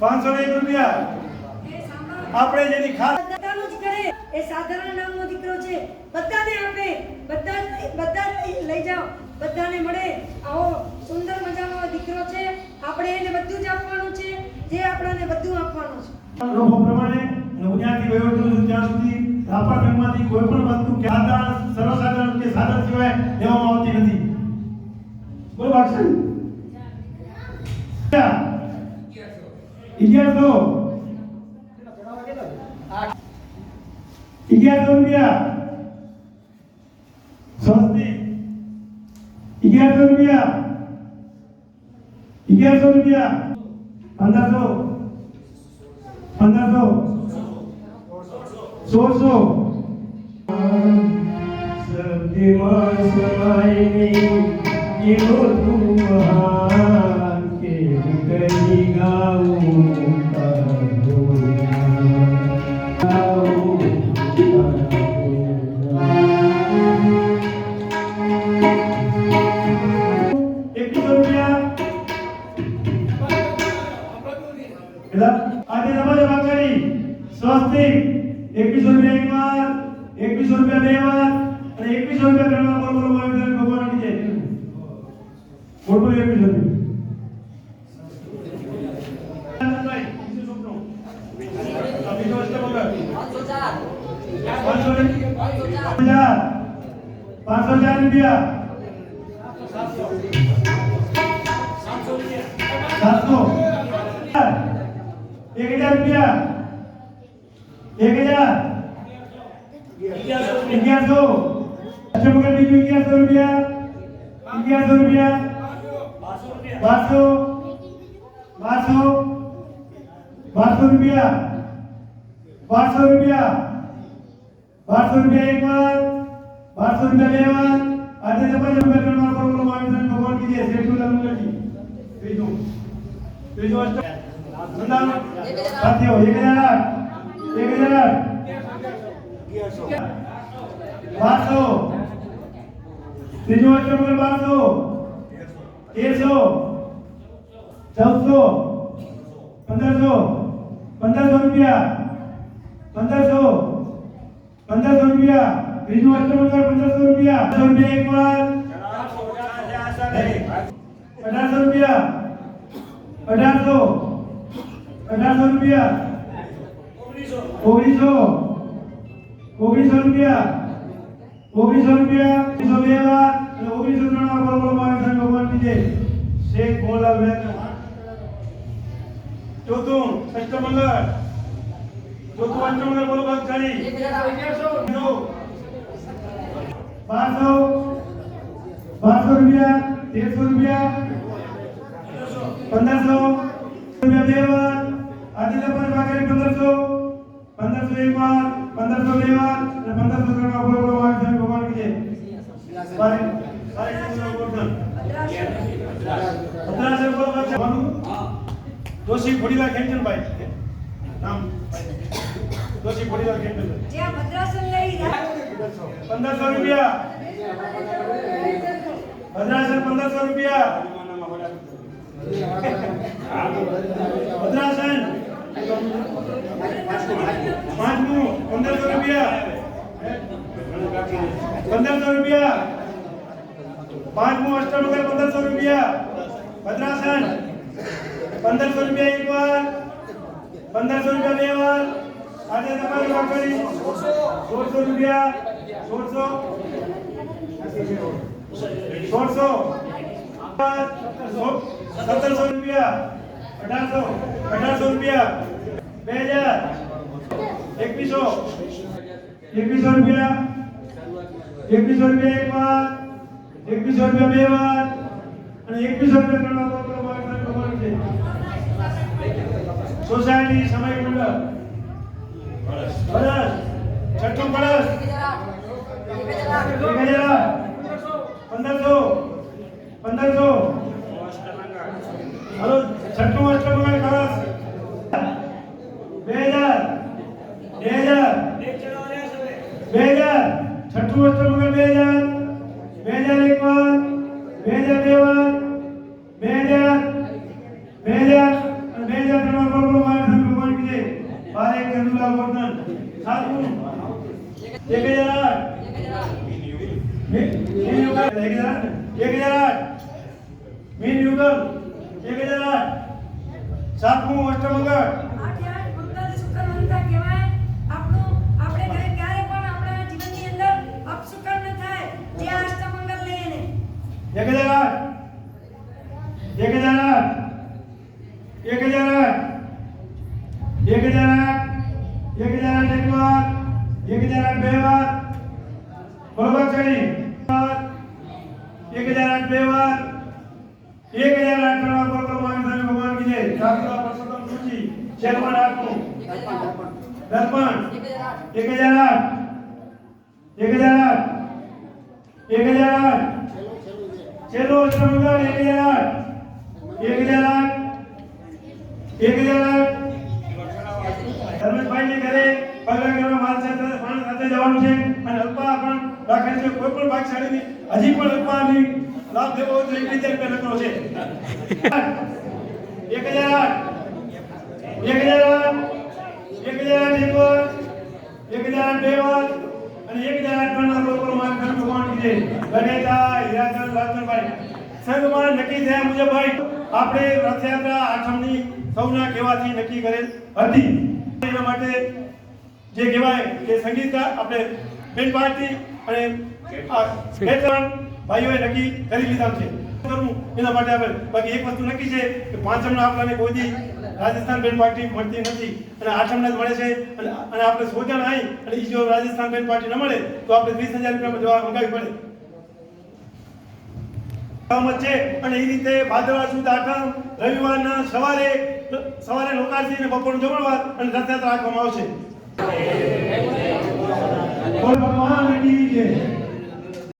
પાંચસો એક રૂપિયા. આપણે જેની ખાસ બધાનું જ કરે. એ સાધારણ નામનો દીકરો છે. બધાને આપે. બધા બધા લઈ- જાઓ. બધાને મળે. આવો સુંદર મજાનો દીકરો છે. આપણે એને બધું જ આપવાનું છે. જે આપણાને બધું આપવાનું છે. લોકો પ્રમાણે છું ત્યાં સુધી રાપર કોઈ પણ વસ્તુ કે સાધારણ સર્વસાધારણ કે સાધન સિવાય લેવામાં આવતી નથી. બોલો ભાગશાળી અગિયારસો અગિયારસો રૂપિયા સ્વસ્તિક અગિયારસો રૂપિયા અગિયારસો રૂપિયા પંદરસો પંદરસો સોળસો સત્યમાં સમાયની એવો તું મહાન કે કઈ ગાવું વાર એકવીસો રૂપિયા બે વાર અને એકવીસો રૂપિયા વાર બોલ બોલો મહાવીર ભગવાન કી જય બોલો એકવીસો રૂપિયા. પાંચસો ચાર રૂપિયા. સાતસો. એક હજાર રૂપિયા. એક હજાર. અગિયારસો. અષ્ટમંગળ બીજું અગિયારસો રૂપિયા. અગિયારસો રૂપિયા. બારસો. બારસો. બારસો રૂપિયા. બારસો રૂપિયા. બારસો રૂપિયા એક વાર. બારસો રૂપિયા બે વાર. આજે તમારે રૂપિયા ત્રણ વાર કરો મહાવીર ભગવાન હશે જય લાગુ નથી? ત્રીજું. ત્રીજું અષ્ટ સાથીઓ એક હજાર એક હજાર બારસો. ત્રીજું અષ્ટમંગળ બારસો. પંદરસો. પંદરસો રૂપિયા. પંદરસો. પંદરસો રૂપિયા. ત્રીજું અષ્ટમંગળ પંદરસો રૂપિયા. પંદરસો રૂપિયા એક અઢારસો રૂપિયા. અઢારસો. અઢારસો રૂપિયા. ઓગણીસો. ઓગણીસો રૂપિયા ઓગણીસો રૂપિયા ઓગણીસો બે વાર અને ઓગણીસો ત્રણ વાર મારે બોલો મહાવીર સ્વામી ભગવાન કી જય શેખ મોહનલાલ મહેતા ચોથું અષ્ટમંગળ ચોથું અષ્ટમંગળ બોલો ભાગશાળી બારસો. બારસો રૂપિયા તેરસો રૂપિયા. પંદરસો. રૂપિયા બે વાર આદિત્ય પર પંદરસો. પંદરસો એક વાર પંદરસો બે વાર અને પંદરસો ત્રણ વાર બોલો મહાવીર સ્વામી ભગવાન કી જય સારી સારી કૃષ્ણ ગોવર્ધન ભદ્રાસન બોલો ભાગશાળી જોશી ખોડીલા રૂપિયા. નામ જોશી ખોડીલા ખેંચનભાઈ જ્યાં ભદ્રાસન લઈ જાય પંદરસો રૂપિયા ભદ્રાસન પંદરસો રૂપિયા ભદ્રાસન પાંચમું પંદરસો રૂપિયા પંદરસો રૂપિયા પાંચમું અષ્ટમંગળ પંદરસો રૂપિયા ભદ્રાસન પંદરસો રૂપિયા એક વાર પંદરસો રૂપિયા બે વાર આજે તમારી વાપરી સોળસો રૂપિયા સોળસો સોળસો સત્તરસો રૂપિયા અઢારસો અઢારસો રૂપિયા બે હજાર એકવીસો. એકવીસો રૂપિયા. એકવીસો રૂપિયા એક વાર. એકવીસો રૂપિયા બે વાર. અને એકવીસો રૂપિયા ત્રણ વાર બોલો છે. સોસાયટી સમય મંડળ બરસ છઠ્ઠું બરસ એક હજાર પંદરસો. પંદરસો હલો છઠ્ઠું અષ્ટમંગળ કળશ બે હજાર બે હજાર બે હજાર છઠ્ઠું અષ્ટમંગળ બે હજાર બે હજાર એક વાર બે હજાર બે વાર બે હજાર બે હજાર અને બે હજાર ત્રણ વાર બોલો ગુલાબ વર્ધન સાતમું એક હજાર આઠ મી- મીન યુગલ એક હજાર આઠ એક હજાર આઠ મીન 1008 બે વાર બરોબર છે ને 1008 બે વાર 1008 ત્રણ વાર પર માન સામે ભગવાન ધર્મેશભાઈ ને ઘરે પગલા કરવા માલ સાથે પાણી સાથે જવાનું છે. અને અલ્પા પણ રાખેલ છે. કોઈ પણ ભાગશાળી હજી પણ અલ્પાની લાભ લેવો તો એક હજાર રૂપિયા લખનો છે. એક હજાર આઠ. એક હજાર આઠ. એક હજાર આઠ એક વાર. એક હજાર આઠ બે વાર. અને એક હજાર આઠ પણ લોકો માન ખર્ચ ભગવાન કીધે ગણેતા હીરાચંદ લાલચંદભાઈ સંઘમાં નક્કી થયા મુજબ ભાઈ, આપણે રથયાત્રા આઠમની સૌના કહેવાથી નક્કી કરેલ હતી. એના માટે જે કહેવાય કે સંગીતકાર આપણે બેન પાર્ટી અને બે ત્રણ ભાઈઓએ નક્કી કરી લીધા છે. કરવું? એના માટે આપણે બાકી એક વસ્તુ નક્કી છે કે પાંચમના આપણને કોઈ રાજસ્થાન બેન પાર્ટી મળતી નથી અને આઠમના જ મળે છે અને આપણે સો આવી અને એ જો રાજસ્થાન બેન પાર્ટી ન મળે તો આપણે ત્રીસ હજાર રૂપિયામાં જવા મંગાવી પડે. સહમત છે અને એ રીતે ભાદરવા સુદ આઠમ, રવિવારના સવારે સવારે લોકાર્થી અને બપોરનું જમણવાર અને રથયાત્રા રાખવામાં આવશે. બોલ ભગવાન કી જય